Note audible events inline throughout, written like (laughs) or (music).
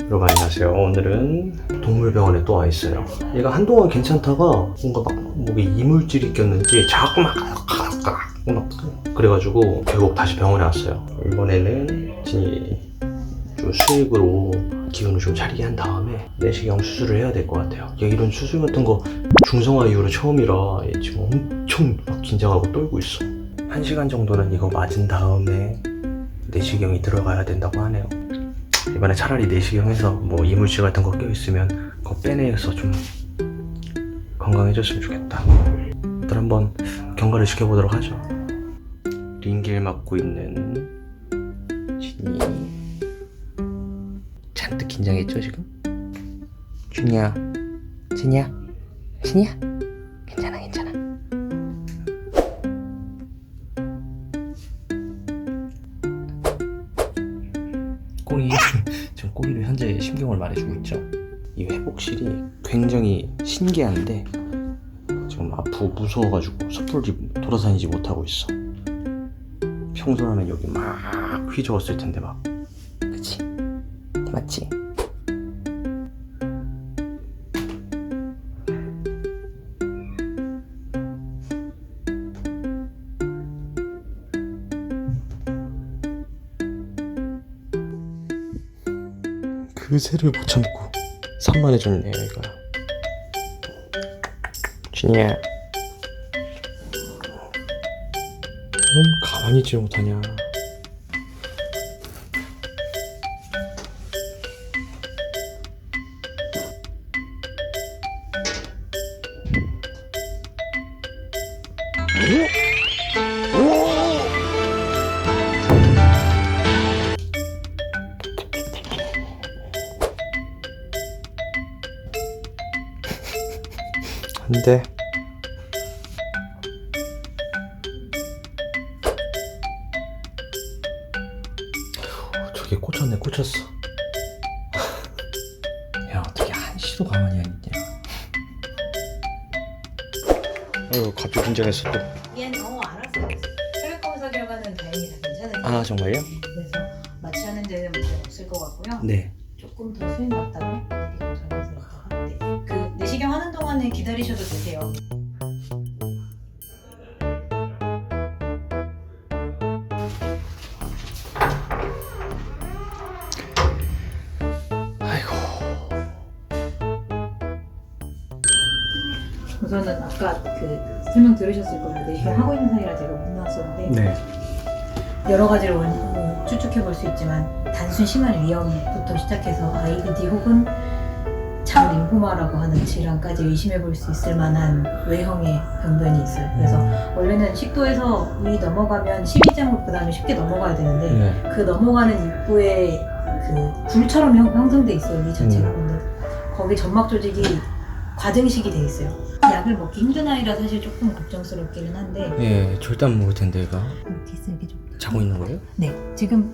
여러분 안녕하세요. 오늘은 동물병원에 또 와 있어요. 얘가 한동안 괜찮다가 뭔가 막 목에 이물질이 꼈는지 자꾸 막막 그래가지고 결국 다시 병원에 왔어요. 이번에는 진이 좀 수액으로 기운을 좀 차리게 한 다음에 내시경 수술을 해야 될 것 같아요. 얘 이런 수술 같은 거 중성화 이후로 처음이라 얘 지금 엄청 막 긴장하고 떨고 있어. 한 시간 정도는 이거 맞은 다음에 내시경이 들어가야 된다고 하네요. 이번에 차라리 내시경 해서 뭐 이물질 같은 거 껴있으면 그거 빼내서 좀 건강해졌으면 좋겠다. 일단 한번 경과를 지켜보도록 하죠. 링길 맞고 있는 진이 잔뜩 긴장했죠 지금? 준이야, 진이야, 진이야, 꼬리 (laughs) 지금 꼬리로 현재 신경을 말해주고 있죠. 이 회복실이 굉장히 신기한데 지금 아프고 무서워가지고 섣불리 돌아다니지 못하고 있어. 평소라면 여기 막 휘저었을 텐데 막. 그치? 맞지? 그새를 못 참고 산만해졌네 얘가 준이야 넌 가만히 있지 못하냐 안돼 저게 꽂혔네 꽂혔어 (laughs) 야 어떻게 한시도 가만히 안 있냐 아유 갑자기 긴장했어 얘는 어 알았어요. 혈액 검사 결과는 다행히 다 괜찮아요. 또아 정말요? 그래서 마취하는 데는 문제 없을 것 같고요. 네 조금 더 수행 네. 그 동안은 기다리셔도 되세요. 아이고 우선은 아까 그 설명 들으셨을 거예요. 내시경 하고 있는 사이라 제가 못 나왔었는데 네 여러 가지를 원, 어, 추측해 볼 수 있지만 단순 심한 위염부터 시작해서 IBD 혹은 장 림포마라고 하는 질환까지 의심해 볼 수 있을 만한 외형의 병변이 있어요. 그래서 원래는 식도에서 위 넘어가면 심위장으로 그 다음에 쉽게 넘어가야 되는데 네. 그 넘어가는 입구에 그 굴처럼 형, 형성돼 있어요. 위 자체가 근데 거기 점막 조직이 과증식이 돼 있어요. 약을 먹기 힘든 아이라 사실 조금 걱정스럽기는 한데 예 절대 안 먹을 텐데 얘가 이렇게 쓰기 좀 자고 있는 거예요? 네, 지금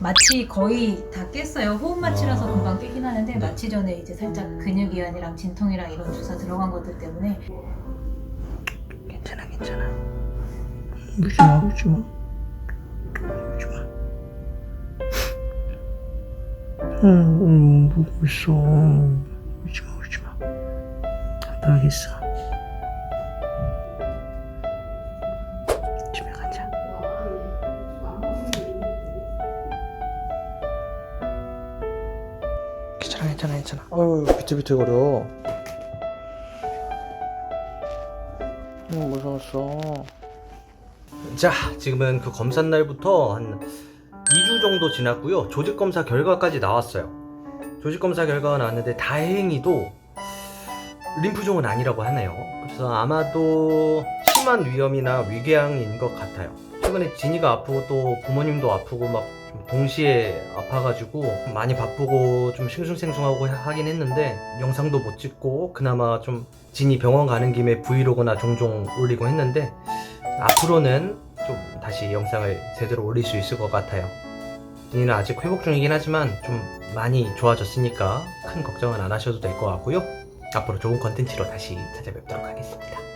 마취 거의 다 깼어요. 호흡 마취라서 아. 금방 깨긴 하는데 네. 마취 전에 이제 살짝 근육 이완이랑 진통이랑 이런 주사 들어간 것들 때문에. 괜찮아 괜찮아. 울지 마 울지 마. 울지 마. 응 보고 있어? 울지 마 울지마. 아빠 하겠어 괜찮아 괜찮아 괜찮아. 어휴 비틀비틀거려. 응 무서웠어. 자 지금은 그 검사 날부터 한 2주 정도 지났고요. 조직 검사 결과까지 나왔어요. 조직 검사 결과가 나왔는데 다행히도 림프종은 아니라고 하네요. 그래서 아마도 심한 위염이나 위궤양인 것 같아요. 최근에 진이가 아프고 또 부모님도 아프고 막 좀 동시에 아파가지고 많이 바쁘고 좀 싱숭생숭하고 하긴 했는데 영상도 못 찍고 그나마 좀 진이 병원 가는 김에 브이로그나 종종 올리고 했는데 앞으로는 좀 다시 영상을 제대로 올릴 수 있을 것 같아요. 진이는 아직 회복 중이긴 하지만 좀 많이 좋아졌으니까 큰 걱정은 안 하셔도 될 것 같고요. 앞으로 좋은 컨텐츠로 다시 찾아뵙도록 하겠습니다.